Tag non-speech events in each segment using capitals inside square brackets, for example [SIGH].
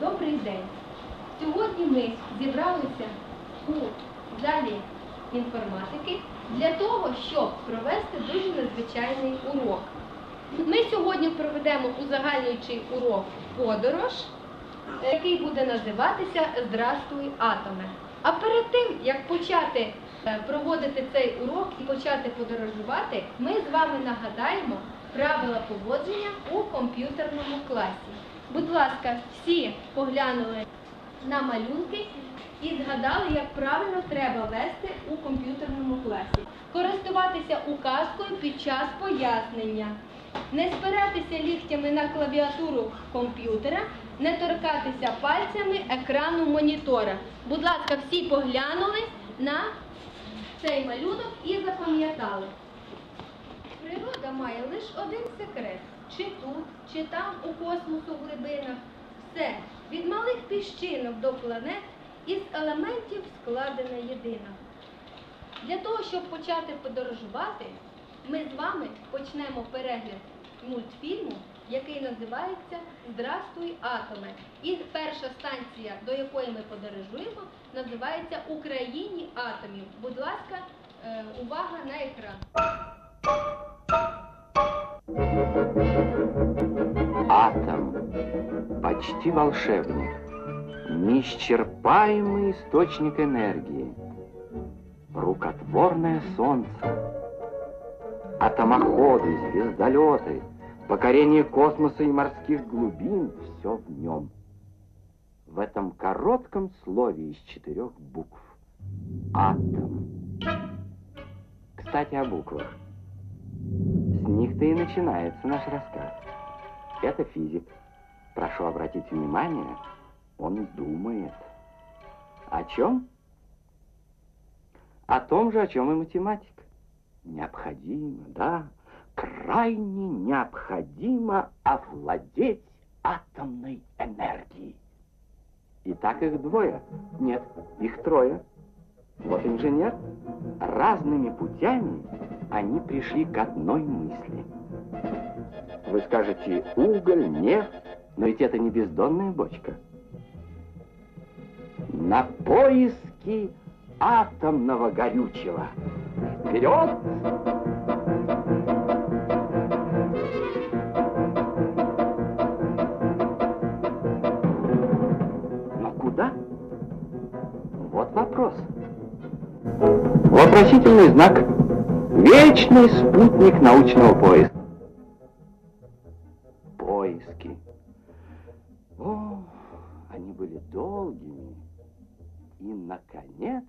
Добрий день. Сьогодні ми зібралися у залі інформатики для того, щоб провести дуже надзвичайний урок. Ми сьогодні проведемо узагальнюючий урок подорож, який буде називатися Здрастуй, атоме. А перед тим, як почати проводити цей урок і почати подорожувати, ми з вами нагадаємо правила поводження у комп'ютерному класі. Будь ласка, всі поглянули на малюнки і згадали, як правильно треба вести у комп'ютерному класі. Користуватися указкою під час пояснення. Не спиратися ліктями на клавіатуру комп'ютера, не торкатися пальцями екрану монітора. Будь ласка, всі поглянули на цей малюнок і запам'ятали. Природа має лише один секрет. Чи тут, чи там у космосу в глибинах. Все, від малих піщинок до планет, із елементів складена єдина. Для того, щоб почати подорожувати, ми з вами почнемо перегляд мультфільму, який називається Здрастуй, атоме. І перша станція, до якої ми подорожуємо, називається Україні атомів. Будь ласка, е, увага на екран. Атом. Почти волшебник. Неисчерпаемый источник энергии. Рукотворное солнце. Атомоходы, звездолеты, покорение космоса и морских глубин — все в нем. в этом коротком слове из четырех букв. Атом. Кстати, о буквах. С них-то и начинается наш рассказ. Это физик. Прошу обратить внимание, он думает. О чем? О том же, о чем и математик. Необходимо, да, крайне необходимо овладеть атомной энергией. И так их двое. Нет, их трое. Вот инженер. Разными путями они пришли к одной мысли. Вы скажете, уголь, нефть, но ведь это не бездонная бочка. На поиски атомного горючего. Вперед! Но вопрос. Вопросительный знак. Вечный спутник научного поиска. Поиски. О, они были долгими. И, наконец...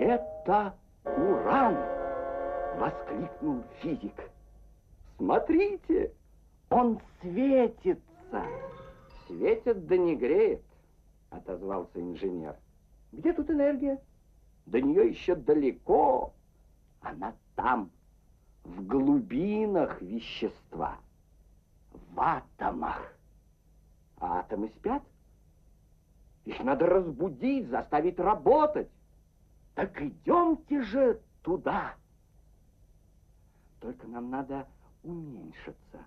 Это уран! Воскликнул физик. Смотрите, он светится. Светит, да не греет, отозвался инженер. Где тут энергия? До нее еще далеко. Она там, в глубинах вещества, в атомах. А атомы спят? Их надо разбудить, заставить работать. Так идемте же туда. Только нам надо уменьшиться.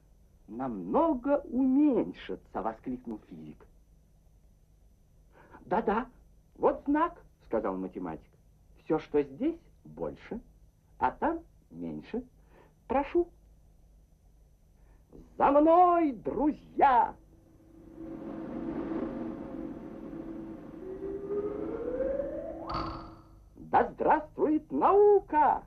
Намного уменьшиться, воскликнул физик. Да-да, вот знак, сказал математик. Все, что здесь, больше, а там меньше. Прошу. За мной, друзья! Да здравствует наука!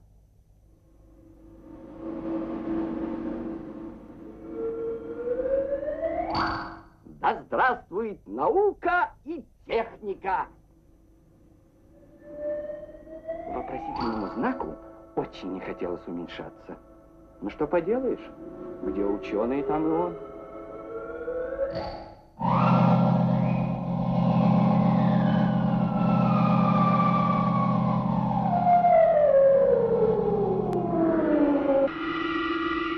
Да здравствует наука и техника! Вопросительному знаку очень не хотелось уменьшаться. Ну что поделаешь, где ученый, там и он.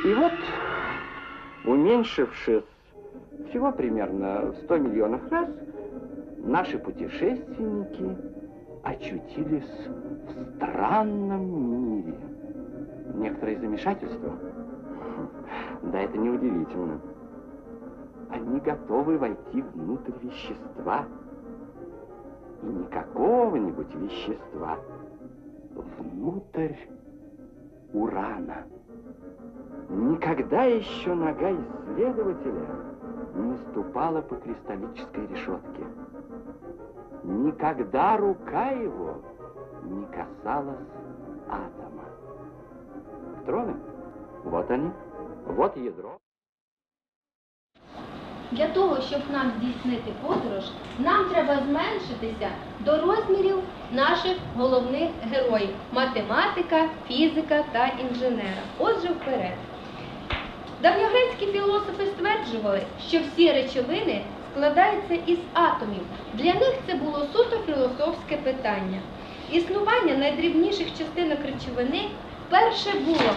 И вот, уменьшившись всего примерно в 100 миллионов раз, наши путешественники очутились в странном мире. Некоторое замешательство. [LAUGHS] Да это неудивительно. Они готовы войти внутрь вещества. И не какого-нибудь вещества, внутрь урана. Никогда еще нога исследователя не ступала по кристаллической решетке. Никогда рука его не касалась атома. Электроны? Вот они. Вот ядро. Для того, щоб нам здійснити подорож, нам треба зменшитися до розмірів наших головних героїв математика, фізика та інженера. Отже, вперед. Давньогрецькі філософи стверджували, що всі речовини складаються із атомів. Для них це було суто філософське питання. Існування найдрібніших частинок речовини перше було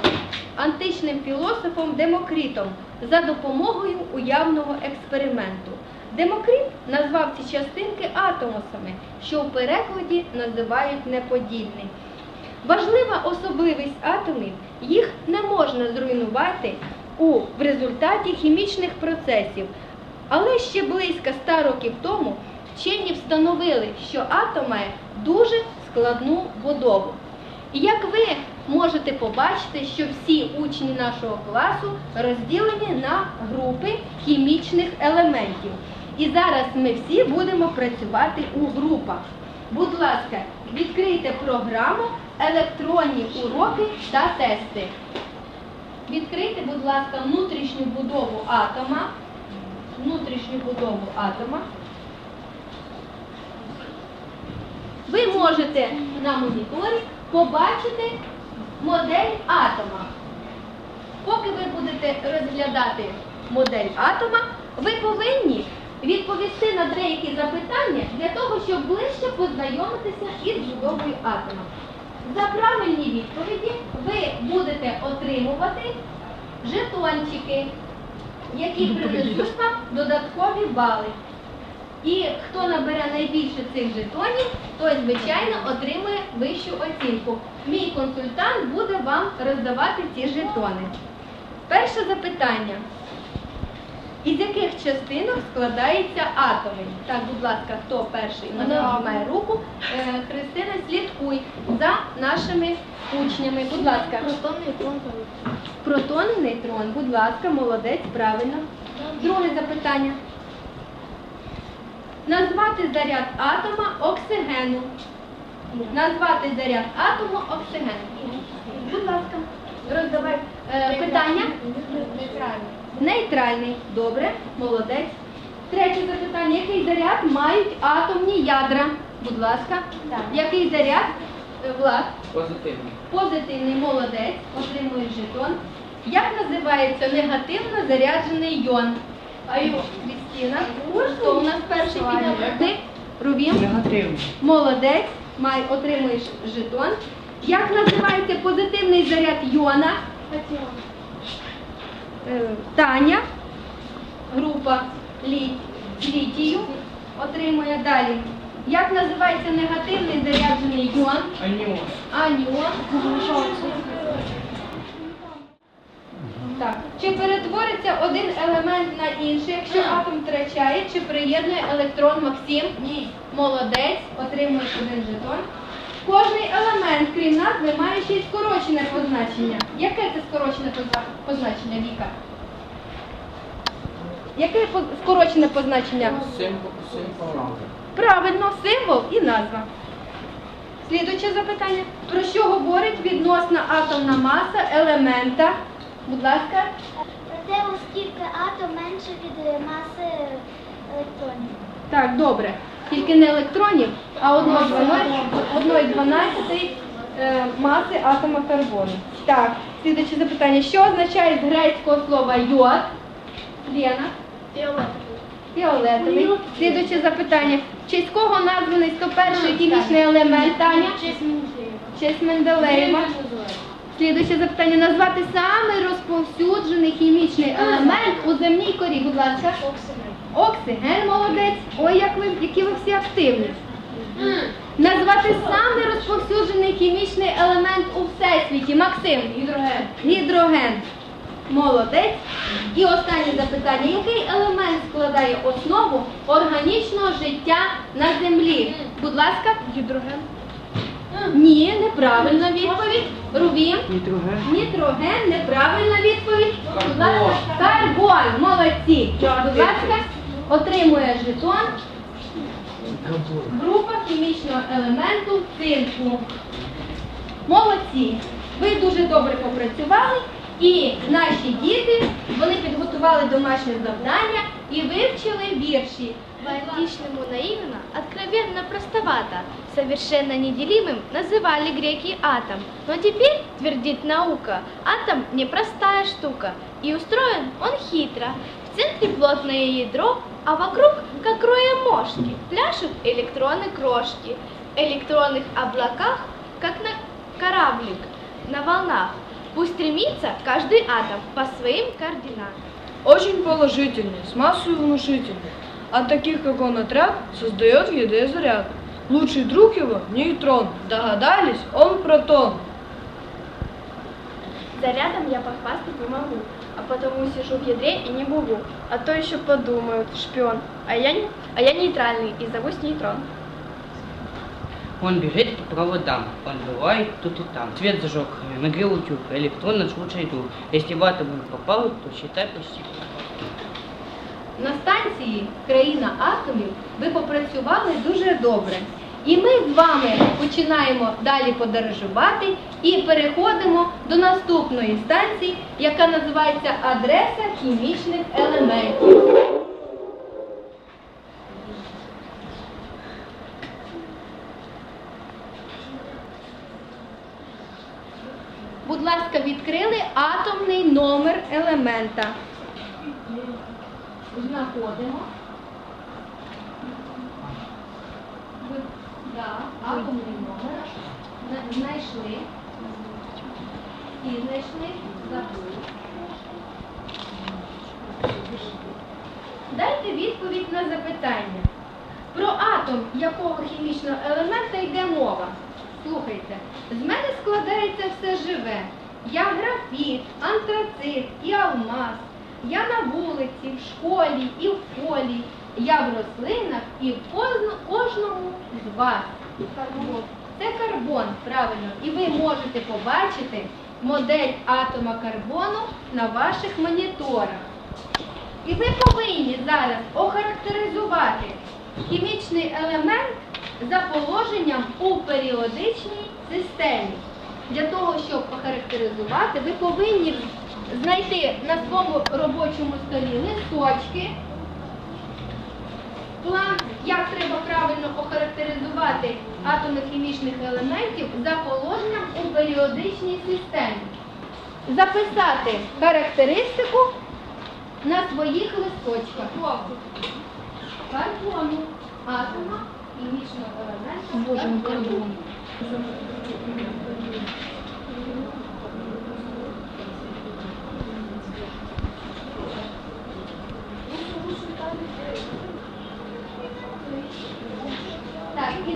античним філософом Демокритом за допомогою уявного експерименту. Демокрит назвав ці частинки атомосами, що в перекладі називають неподільний. Важлива особливість атомів їх не можна зруйнувати у в результаті хімічних процесів. Але ще близько ста років тому вчені встановили, що атом має дуже складну будову. І як ви можете побачити, що всі учні нашого класу розділені на групи хімічних елементів. І зараз ми всі будемо працювати у групах. Будь ласка, відкрийте програму електронні уроки та тести. Відкрийте, будь ласка, внутрішню будову атома. Внутрішню будову атома. Ви можете на моніторі побачити модель атома. Поки ви будете розглядати модель атома, ви повинні відповісти на деякі запитання для того, щоб ближче познайомитися із будовою атома. За правильні відповіді ви будете отримувати жетончики, які [LAUGHS] принесуть вам додаткові бали. І хто набере найбільше цих жетонів, той, звичайно, отримує вищу оцінку. Мій консультант буде вам роздавати ці жетони. Перше запитання. Із яких частинок складаються атоми? Так, будь лака, хто перший піднімає руку? Е, Христина, слідкуй за нашими учнями. Будь ласка. Протон, неутрон, Протон, нейтрон, будь ласка, молодець, правильно. Друге запитання. Назвати заряд атома оксигену. Назвати заряд атому оксигену. Будь ласка, роздавай е, питання. Нейтральний. Добре, молодець. Третє запитання. Який заряд мають атомні ядра? Будь ласка. Так. Який заряд? Е, Влад. Позитивний. Позитивний молодець, отримує жетон. Як називається негативно заряджений йон? Аю, Крістіна. Хто у нас перший підняв? Ти? Рувім? Негативний. Молодець, май, отримуєш жетон. Як називається позитивний заряд йона? Катіон. Е, Таня, група літію, отримує далі. Як називається негативний заряджений йон? Аніон. Аніон. Так. Чи перетвориться один елемент на інший, якщо атом втрачає, чи приєднує електрон Максим? Ні. Молодець, отримує один жетон. Кожний елемент, крім назви, має ще й скорочене позначення. Яке це скорочене позначення, Віка? Яке скорочене позначення? Символ, символ. Правильно, символ і назва. Слідуюче запитання. Про що говорить відносна атомна маса елемента? Будь ласка. Проте, оскільки атом менше від маси електронів. Так, добре. Тільки не електронів, а 1,12 е, маси атома карбону. Так, слідуюче запитання. Що означає з грецького слова йод? Лена. Фіолетовий. Слідуюче запитання. В честь кого названий 101 хімічний елемент Таня? В честь Менделеєва. Слідуюче запитання. Назвати самий розповсюджений хімічний елемент у земній корі. Будь ласка. Оксиген молодець. Ой, як ви, які ви всі активні. Назвати самий розповсюджений хімічний елемент у всесвіті. Максим. Гідроген. Гідроген. Молодець. І останнє запитання. Який елемент складає основу органічного життя на землі? Будь ласка. Гідроген. Ні, неправильна відповідь. Рубін. Нітроген. Нітроген, неправильна відповідь. Будь ласка, карбон, молодці. Будь ласка, отримує жетон група хімічного елементу цинку. Молодці. Ви дуже добре попрацювали. І наші діти вони підготували домашнє завдання і вивчили вірші. По-античному наивно, откровенно простовато, совершенно неделимым называли греки атом. Но теперь, твердит наука, атом непростая штука, и устроен он хитро. В центре плотное ядро, а вокруг, как роя мошки, пляшут электроны крошки. В электронных облаках, как на кораблик на волнах, пусть стремится каждый атом по своим координатам. Очень положительный, с массой внушительный. От таких, как он, отряд создает ядре заряд. Лучший друг его – нейтрон. Догадались? Он протон. Зарядом я похвастать не могу, а потому сижу в ядре и не бубу. А то еще подумают, шпион. А я, не- а я нейтральный и зовусь нейтрон. Он бежит по проводам, он бывает тут и там. Свет зажег, нагрел утюг, электрон нашел чайду. Если в атом он попал, то считай почти. На станції Країна атомів ви попрацювали дуже добре. І ми з вами починаємо далі подорожувати і переходимо до наступної станції, яка називається адреса хімічних елементів. Будь ласка, відкрили атомний номер елемента. Знаходимо. Ви- Да, атомний номер. Знайшли. І знайшли. Забули. Дайте відповідь на запитання. Про атом якого хімічного елемента йде мова? Слухайте, з мене складається все живе. Я графіт, антрацит і алмаз. Я на вулиці, в школі і в полі. Я в рослинах і в кожному з вас. Це карбон, правильно. І ви можете побачити модель атома карбону на ваших моніторах. І ви повинні зараз охарактеризувати хімічний елемент за положенням у періодичній системі. Для того, щоб охарактеризувати, ви повинні знайти на своєму робочому столі листочки, план, як треба правильно охарактеризувати атоми хімічних елементів за положенням у періодичній системі. Записати характеристику на своїх листочках. Карбону, атома, хімічного елемента. карбону.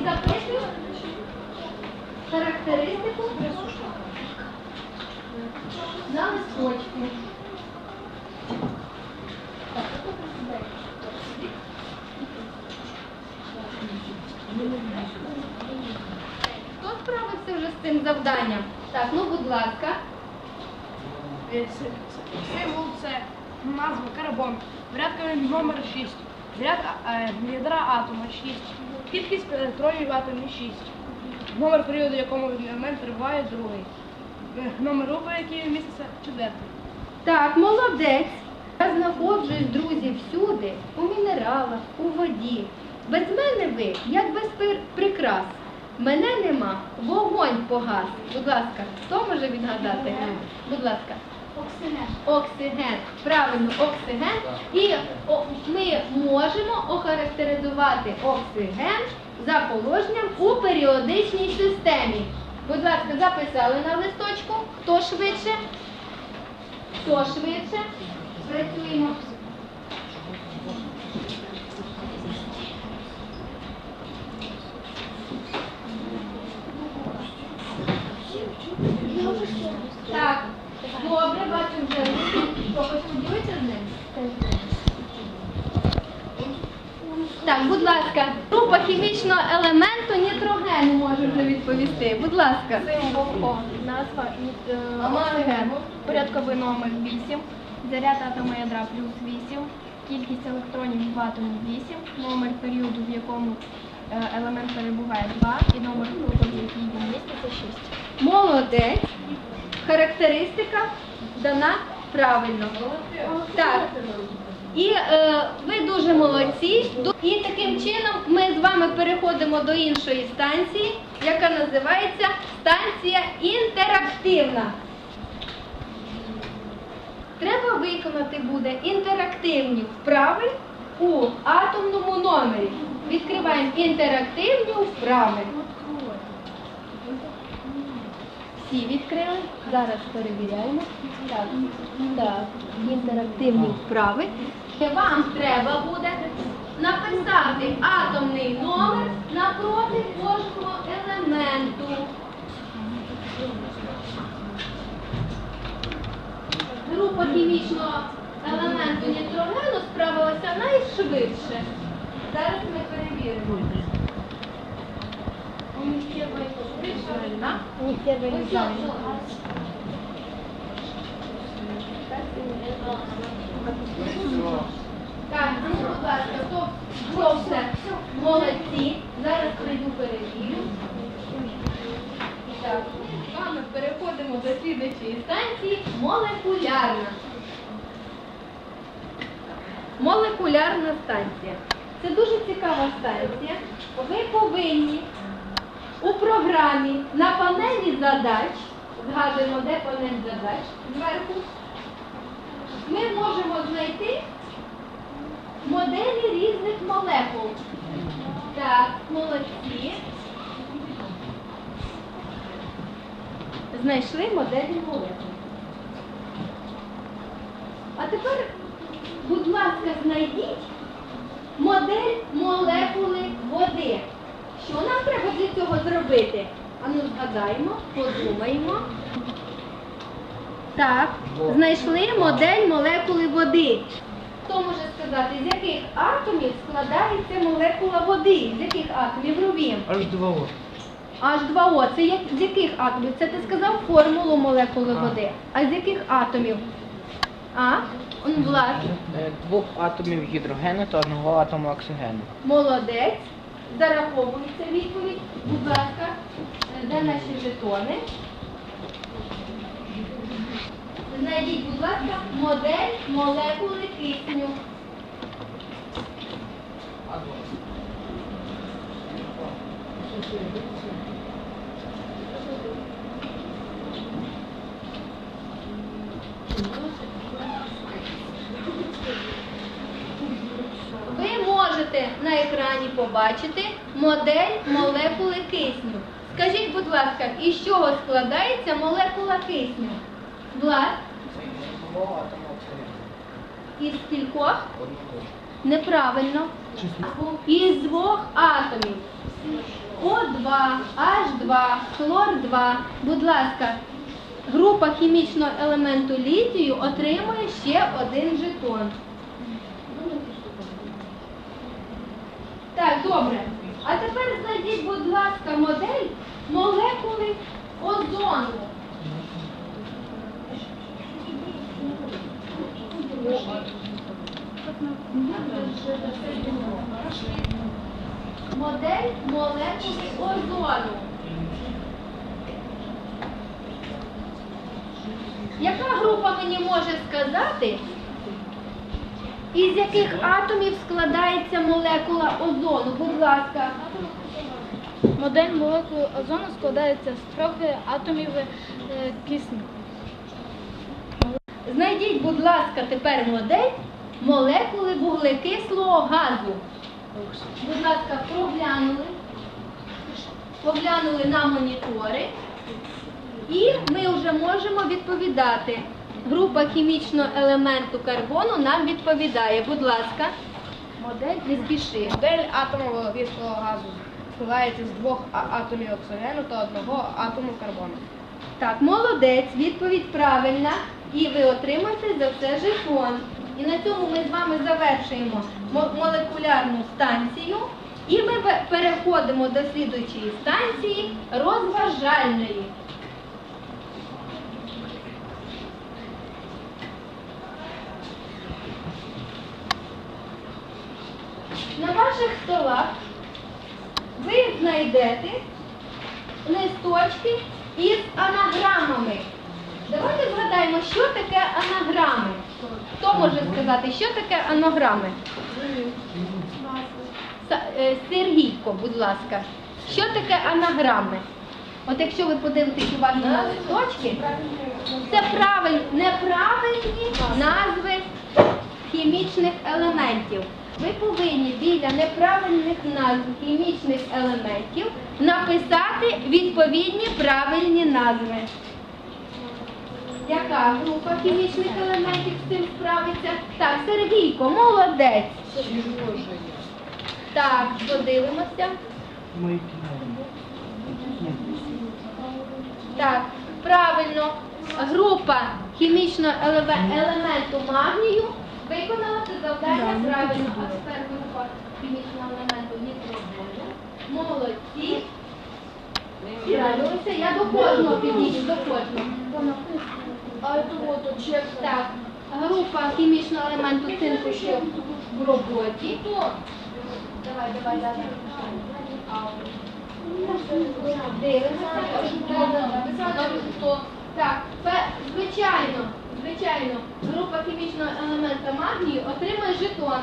І характеристику на листочку. Хто? Справився вже з цим завданням? Так, ну будь ласка. Символ це назва карбон. Порядка номер 6. Заряд е, ядра атома 6. Кількість електронів в атомі 6. Номер періоду, якому елемент триває другий. Е, Номер групи, який міститься четвертий. Так, молодець. Я знаходжусь, друзі, всюди, у мінералах, у воді. Без мене ви, як без прикрас. Мене нема, вогонь погас. Будь ласка, хто може відгадати? Будь ласка. Оксиген. Оксиген. Правильно, оксиген. І ми можемо охарактеризувати оксиген за положенням у періодичній системі. Будь ласка, записали на листочку. Хто швидше? Хто швидше? Працюємо. Так. Добре, бачу вже. Хтось поділиться з ним? Так, будь ласка, група хімічного елементу нітрогену може вже відповісти. Будь ласка. Назва від е, порядковий номер 8, заряд атома ядра плюс 8, кількість електронів в атомі 8, номер періоду, в якому е, елемент перебуває 2 і номер групи, в якій він міститься 6. Молодець. Характеристика дана правильно. Так. І е, ви дуже молодці. І таким чином ми з вами переходимо до іншої станції, яка називається станція інтерактивна. Треба виконати буде інтерактивні вправи у атомному номері. Відкриваємо інтерактивні вправи. Всі відкрили. Зараз перевіряємо. Так, так, інтерактивні вправи. Вам треба буде написати атомний номер напроти кожного елементу. Група хімічного елементу нітрогену справилася найшвидше. Зараз ми перевіримо. Так? Первый ну, будь ласка, хто, хто все? Молодці. Зараз прийду перевірю. Так, з вами переходимо до слідчої станції молекулярна. Молекулярна станція. Це дуже цікава станція. Ви повинні у програмі на панелі задач, згадуємо, де панель задач зверху, ми можемо знайти моделі різних молекул. Так, молодці. Знайшли моделі молекул. А тепер, будь ласка, знайдіть модель молекули води. Що нам треба для цього зробити? Ану, згадаємо, подумаємо. Так, знайшли модель молекули води. Хто може сказати, з яких атомів складається молекула води? З яких атомів Рубін? H2O. H2O. Це як, з яких атомів? Це ти сказав формулу молекули води. А з яких атомів? А? Он, Влад. Е, Двох атомів гідрогену та одного атому оксигену. Молодець. Зараховується відповідь. Будь ласка, де наші жетони? Знайдіть, будь ласка, модель молекули кисню. Ви можете на екрані побачити модель молекули кисню. Скажіть, будь ласка, із чого складається молекула кисню? Влад, із кількох? Неправильно. Із двох атомів. О2, H2, хлор 2. Будь ласка, група хімічного елементу літію отримує ще один жетон. Так, добре. А тепер знайдіть, будь ласка, модель молекули озону. Модель молекули озону. Яка група мені може сказати, із яких атомів складається молекула озону? Будь ласка. Модель молекули озону складається з трьох атомів е, кисню. Знайдіть, будь ласка, тепер модель молекули вуглекислого газу. Будь ласка, проглянули, поглянули на монітори, і ми вже можемо відповідати. Група хімічного елементу карбону нам відповідає. Будь ласка, модель не спіши. Модель атому вуглекислого газу складається з двох атомів оксигену та одного атому карбону. Так, молодець, відповідь правильна. І ви отримаєте за це жетон. І на цьому ми з вами завершуємо молекулярну станцію. І ми переходимо до слідуючої станції розважальної. На ваших столах ви знайдете листочки із анаграмами. Давайте згадаємо, що таке анаграми. Хто може сказати, що таке анаграми? Е, Сергійко, будь ласка, що таке анаграми? От якщо ви подивитесь уважно на листочки, це правиль, неправильні назви хімічних елементів. Ви повинні біля неправильних назв хімічних елементів написати відповідні правильні назви. Яка група хімічних елементів з цим справиться? Так, Сергійко, молодець. Так, подивимося. Так, правильно. Група хімічного елементу магнію виконала це завдання правильно. А тепер група хімічного елементу нітроглю. Молодці. Справилися. Я до кожного підійду, до кожного. А тут ще так. Група хімічного елементу цинку ще в роботі. Давай, давай, давай. Дивимося. Так, звичайно, звичайно, група хімічного елемента магнію отримує жетон.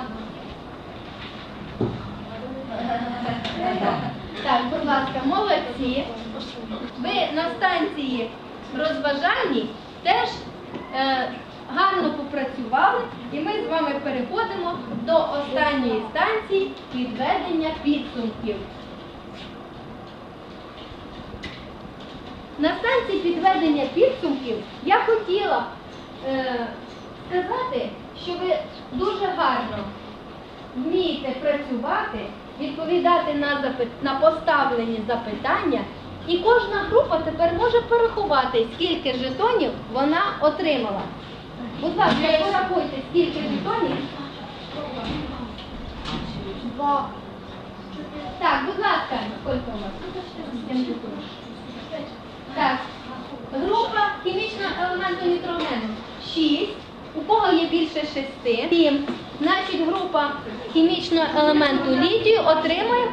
Так, будь ласка, молодці. Ви на станції розважальній теж е, гарно попрацювали, і ми з вами переходимо до останньої станції підведення підсумків. На станції підведення підсумків я хотіла е, сказати, що ви дуже гарно вмієте працювати, відповідати на, запит... на поставлені запитання, і кожна група тепер може порахувати, скільки жетонів вона отримала. Будь ласка, порахуйте, скільки жетонів. Два. Так, будь ласка, скільки у вас? Так, група хімічного елементу нітрогену 6. У кого є більше 6? 7. Значить, група хімічного елементу літію отримує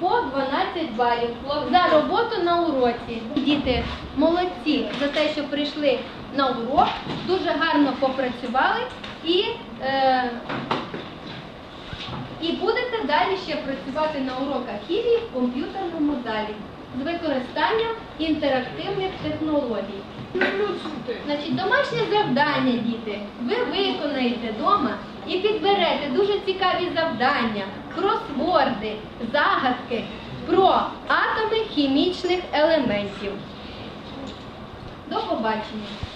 по 12 балів за роботу на уроці. Діти молодці за те, що прийшли на урок, дуже гарно попрацювали і, е, і будете далі ще працювати на уроках хімії в комп'ютерному залі з використанням інтерактивних технологій. Значить, домашнє завдання, діти, ви виконаєте вдома і підберете дуже цікаві завдання, кросворди, загадки про атоми хімічних елементів. До побачення!